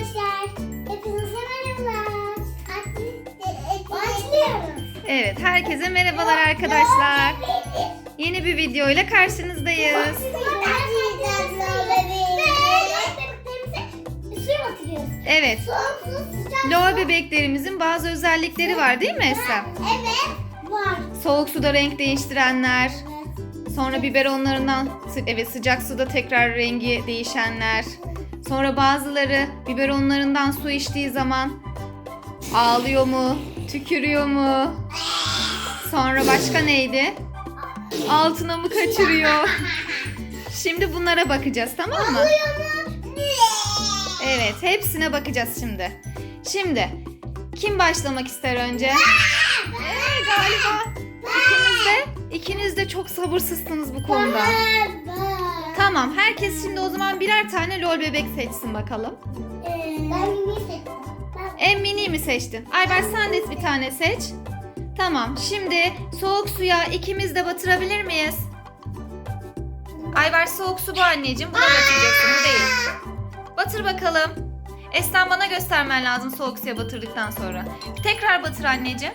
merhabalar. Başlıyoruz. Evet, herkese merhabalar arkadaşlar. Yeni bir video ile karşınızdayız. Evet, su. bebeklerimizin bazı özellikleri var değil mi Esra? Evet. Var. Soğuk suda renk değiştirenler, sonra biberonlarından evet sıcak suda tekrar rengi değişenler. Sonra bazıları biberonlarından su içtiği zaman ağlıyor mu, tükürüyor mu? Sonra başka neydi? Altına mı kaçırıyor? Şimdi bunlara bakacağız tamam mı? Evet, hepsine bakacağız şimdi. Şimdi kim başlamak ister önce? Ee, galiba ikiniz de, ikiniz de çok sabırsızsınız bu konuda. Tamam, herkes şimdi o zaman birer tane lol bebek seçsin bakalım. Ben mini seçtim. Ben- En mini mi seçtin? Ayber sen de bir tane seç. Tamam, şimdi soğuk suya ikimiz de batırabilir miyiz? Ayber soğuk su bu anneciğim. Buna batıracaksın, bu değil. Batır bakalım. Eslen bana göstermen lazım soğuk suya batırdıktan sonra. Tekrar batır anneciğim.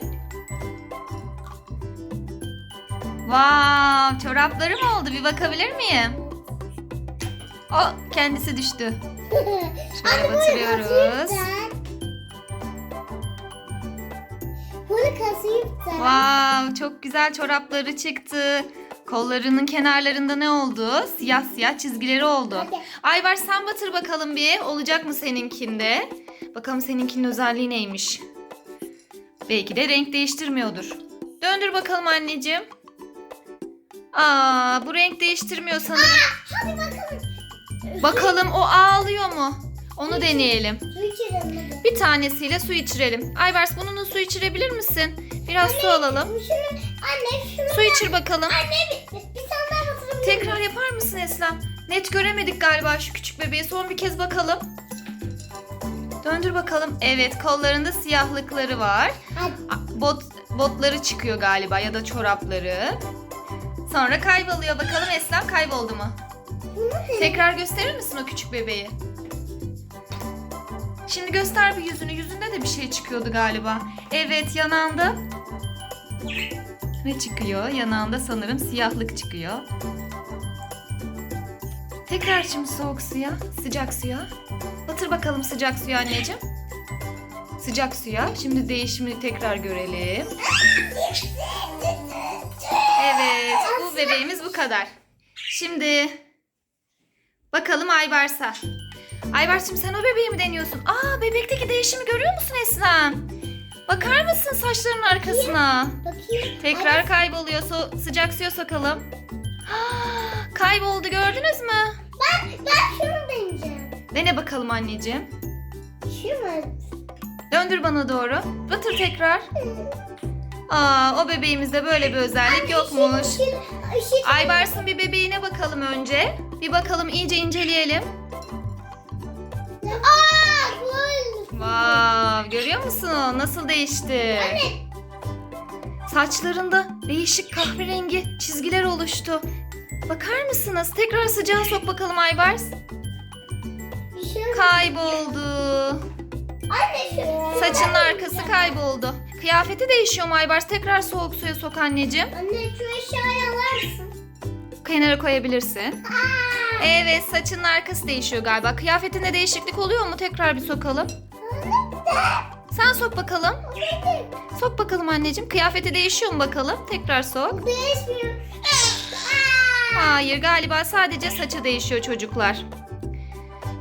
Vav, çoraplarım oldu. Bir bakabilir miyim? O kendisi düştü. Şöyle batırıyoruz. Bunu kasayıp da. Vav, çok güzel çorapları çıktı. Kollarının kenarlarında ne oldu? Siyah siyah çizgileri oldu. Hadi. Aybar sen batır bakalım bir. Olacak mı seninkinde? Bakalım seninkinin özelliği neymiş? Belki de renk değiştirmiyordur. Döndür bakalım anneciğim. Aa, bu renk değiştirmiyor sanırım. Hadi bakalım. Bakalım o ağlıyor mu? Onu deneyelim. Su hadi. Bir tanesiyle su içirelim. Aybars bununla su içirebilir misin? Biraz su alalım. Şunu, anne şunu. Su içir bakalım. Anne bir, bir tane daha? Tekrar yapar mısın Eslem? Net göremedik galiba şu küçük bebeği. Son bir kez bakalım. Döndür bakalım. Evet kollarında siyahlıkları var. A- Bot, botları çıkıyor galiba ya da çorapları. Sonra kayboluyor bakalım Eslem kayboldu mu? Tekrar gösterir misin o küçük bebeği? Şimdi göster bir yüzünü. Yüzünde de bir şey çıkıyordu galiba. Evet yanağında. Ne çıkıyor? Yanağında sanırım siyahlık çıkıyor. Tekrar şimdi soğuk suya, sıcak suya. Batır bakalım sıcak suya anneciğim. Sıcak suya. Şimdi değişimi tekrar görelim. Evet, bu bebeğimiz bu kadar. Şimdi bakalım Aybars'a. Aybars'cığım sen o bebeği mi deniyorsun? Aa bebekteki değişimi görüyor musun Eslem? Bakar mısın saçlarının arkasına? Bakayım. Tekrar kayboluyor. So- sıcak suya sokalım. Ah, Kayboldu gördünüz mü? Ben, ben şunu deneyeceğim. Dene bakalım anneciğim. Şu? Döndür bana doğru. Batır tekrar. Aa, o bebeğimizde böyle bir özellik yokmuş. Işık, ışık. Aybars'ın bir bebeğine bakalım önce. Bir bakalım iyice inceleyelim. Aa, gol. Vav, görüyor musun? Nasıl değişti? Anne. Saçlarında değişik kahverengi çizgiler oluştu. Bakar mısınız? Tekrar sıcağa sok bakalım Aybars. Şu. Kayboldu. Anne. Saçının arkası kayboldu. Kıyafeti değişiyor mu Aybars? Tekrar soğuk suya sok anneciğim. Anne şu eşyayı alır mısın? Kenara koyabilirsin. Aa. Evet saçının arkası değişiyor galiba. Kıyafetinde değişiklik oluyor mu? Tekrar bir sokalım. Sen sok bakalım. Sok bakalım anneciğim. Kıyafeti değişiyor mu bakalım? Tekrar sok. Değişmiyor. Hayır galiba sadece saçı değişiyor çocuklar.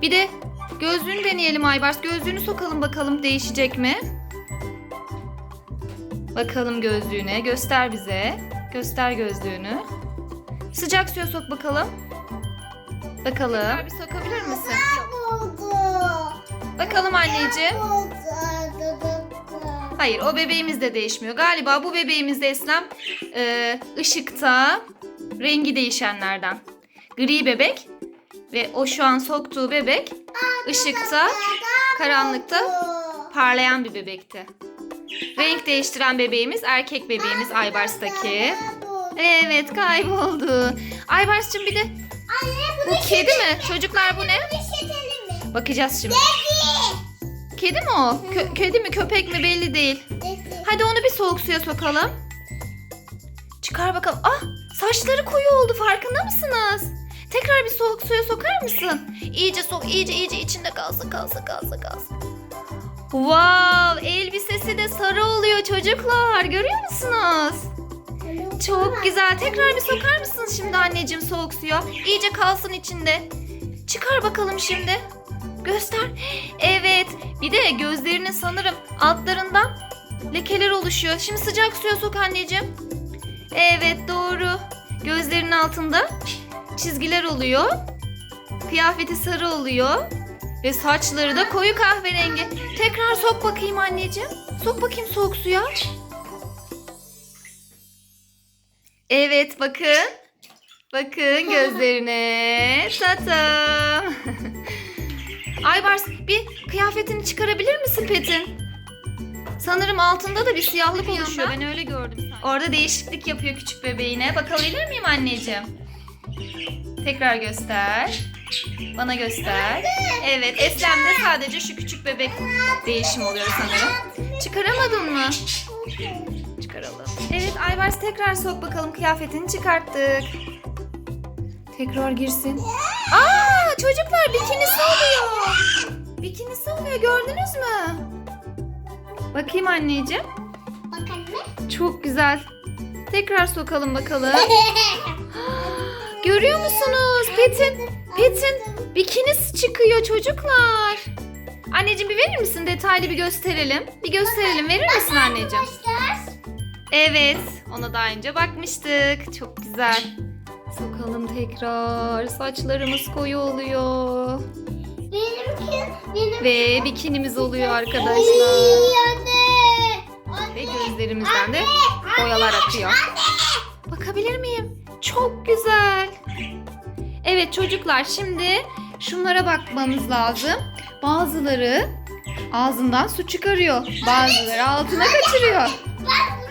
Bir de gözlüğünü deneyelim Aybars. Gözlüğünü sokalım bakalım değişecek mi? Bakalım gözlüğüne. Göster bize. Göster gözlüğünü. Sıcak suya sok bakalım. Bakalım. Bir sokabilir misin? Oldu. Bakalım anneciğim. Hayır o bebeğimiz de değişmiyor. Galiba bu bebeğimizde Eslem e, ışıkta rengi değişenlerden. Gri bebek ve o şu an soktuğu bebek ışıkta karanlıkta parlayan bir bebekti. Renk değiştiren bebeğimiz erkek bebeğimiz Aybars'taki. Evet kayboldu. Aybars'cığım bir de Anne bu kedi mi? Çocuklar bu ne? mi? Bakacağız şimdi. Kedi. Kedi mi o? Kö- kedi mi köpek mi belli değil. Hadi onu bir soğuk suya sokalım. Çıkar bakalım. Ah saçları koyu oldu farkında mısınız? Tekrar bir soğuk suya sokar mısın? İyice sok iyice iyice içinde kalsın kalsın kalsın kalsın. Wow elbisesi de sarı oluyor çocuklar görüyor musunuz? Çok güzel. Tekrar bir sokar mısınız şimdi anneciğim soğuk suya? İyice kalsın içinde. Çıkar bakalım şimdi. Göster. Evet. Bir de gözlerinin sanırım altlarından lekeler oluşuyor. Şimdi sıcak suya sok anneciğim. Evet doğru. Gözlerinin altında çizgiler oluyor. Kıyafeti sarı oluyor. Ve saçları da koyu kahverengi. Tekrar sok bakayım anneciğim. Sok bakayım soğuk suya. Evet bakın. Bakın gözlerine. Tatam. Aybars bir kıyafetini çıkarabilir misin Pet'in? Sanırım altında da bir siyahlık oluşuyor. Ben öyle gördüm. Orada değişiklik yapıyor küçük bebeğine. Bakabilir miyim anneciğim? Tekrar göster. Bana göster. Evet Eslem'de sadece şu küçük bebek değişim oluyor sanırım. Çıkaramadın mı? Çıkaralım. Evet Aybars tekrar sok bakalım kıyafetini çıkarttık. Tekrar girsin. Aa çocuklar bikinisi oluyor. Bikinisi oluyor gördünüz mü? Bakayım anneciğim. Bak anne. Çok güzel. Tekrar sokalım bakalım. Görüyor musunuz? Pet'in Pet'in bikinisi çıkıyor çocuklar. Anneciğim bir verir misin? Detaylı bir gösterelim. Bir gösterelim. Verir misin anneciğim? Evet. Ona daha önce bakmıştık. Çok güzel. Sokalım tekrar. Saçlarımız koyu oluyor. Benimki. Benim. Ve bikinimiz oluyor arkadaşlar. Ay, anne. Ve Anne. gözlerimizden de boyalar akıyor. Bakabilir miyim? Çok güzel. Evet çocuklar şimdi şunlara bakmamız lazım. Bazıları ağzından su çıkarıyor. Bazıları altına kaçırıyor. Ben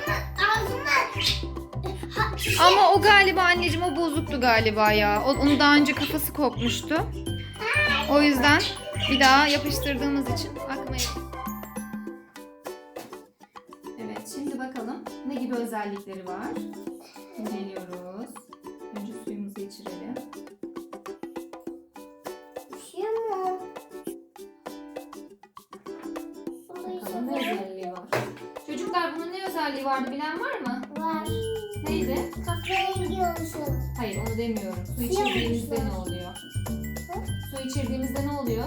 Ama o galiba anneciğim o bozuktu galiba ya. O- Onun daha önce kafası kopmuştu. O yüzden bir daha yapıştırdığımız için akmayı. Evet şimdi bakalım ne gibi özellikleri var. İnceliyoruz. Önce suyumuzu içirelim. Bakalım ne özelliği var. Çocuklar bunun ne özelliği vardı bilen var mı? Var. Neydi? Kahverengi olsun. Hayır onu demiyorum. Su içirdiğimizde ne oluyor? Su içirdiğimizde ne oluyor?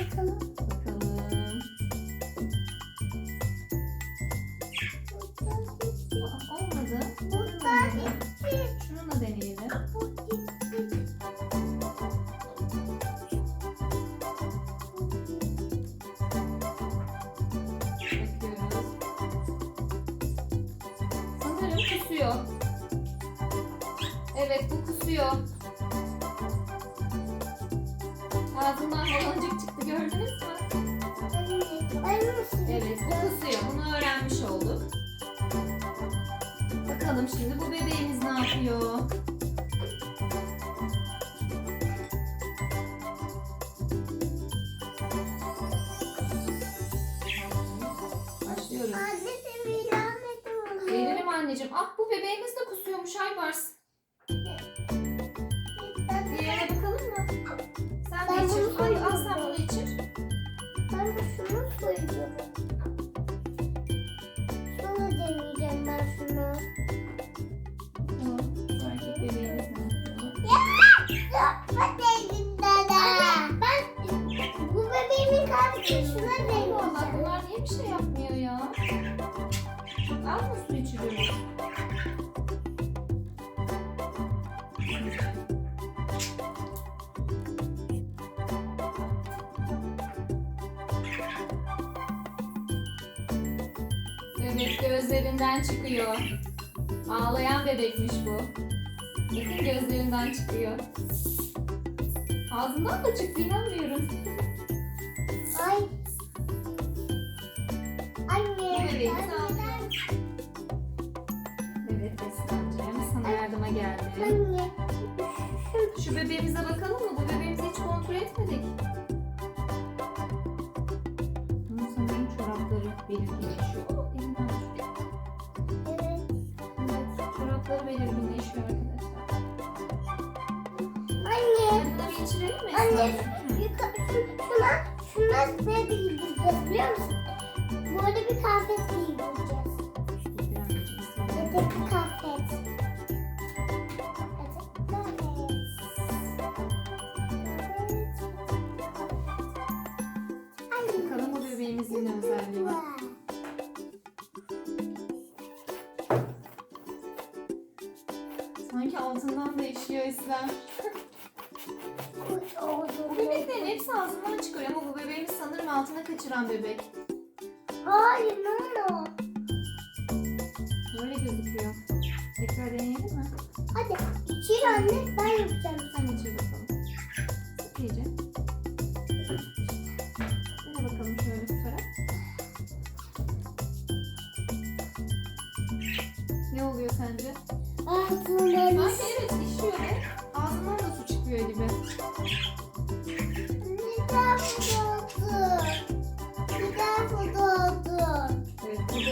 Bakalım. Kusuyor. Evet bu kusuyor. Ağzından baloncuk çıktı gördünüz mü? Evet bu kusuyor. Bunu öğrenmiş olduk. Bakalım şimdi bu bebeğimiz ne yapıyor? Kusuyormuş Aybars. Diğerine bakalım mı? Sen Ben de içir. bunu Al, al sen koyuyorum. bunu içir. Ben de şunu koyuyorum. Şunu deneyeceğim ben şunu. Erkek bebeğimiz ne? Bak Ben bu bebeğimin kardeşi şuna Allah deneyeceğim. bunlar niye bir şey yapmıyor ya? Az mı su içiriyoruz? Gözlerinden çıkıyor. Ağlayan bebekmiş bu. Bakın gözlerinden çıkıyor. Ağzından da çıktı inanmıyorum. Ay. Anne. ağlıyor. Evet Esra'cığım sana yardıma geldim. Anne. Şu bebeğimize bakalım mı? Bu bebeğimizi hiç kontrol etmedik. belirginleşiyor. O elinden içirelim mi? Anne. Esra? Yuka, şu, şuna, şuna ne giydireceğiz biliyor musun? Böyle bir. Yatak bir kıyafet. Ay, Bakalım bebeğimizin ne özelliği var. Sanki altından da işiyor. hepsi ağzından çıkıyor ama bu bebeğimiz sanırım altına kaçıran bebek. Hayır, ne o? Böyle gözüküyor. Tekrar deneyelim mi? Hadi içir anne, ben yapacağım. Sen içir bakalım.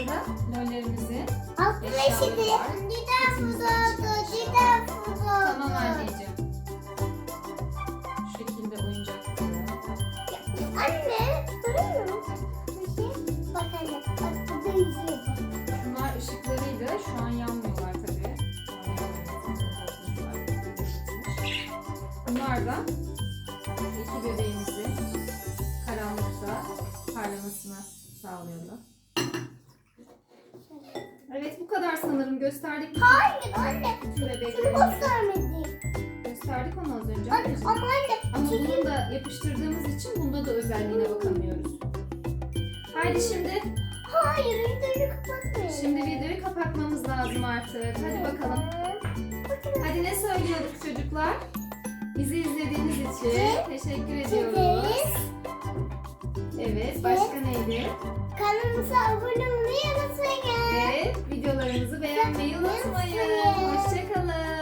Evet burada da lollerimizi. Altı Eşyaları var. İçinde. Neden fırlattın? Tamam anneciğim. Şu şekilde oyuncak koyuyor. Anne, duruyor. Bak anne, bak burada yüzüyor. Bunlar ışıklarıydı. Şu an yanmıyorlar tabii. Bunlar da iki bebeğimizin karanlıkta parlamasını sağlıyorlar. Evet bu kadar sanırım gösterdik. Hayır anne, şunu göstermedin. gösterdik onu az önce. Anne, ama anne, Ama çünkü bunu da yapıştırdığımız için bunda da özelliğine bakamıyoruz. Haydi şimdi hayır, videoyu kapatmayın. şimdi videoyu kapatmamız lazım artık. Hadi bakalım. Hadi ne söylüyorduk çocuklar? Bizi izlediğiniz için teşekkür ediyoruz. Evet, başka neydi? Kanalımıza abone olmayı unutmayın. Evet, videolarımızı beğenmeyi unutmayın. Hoşçakalın.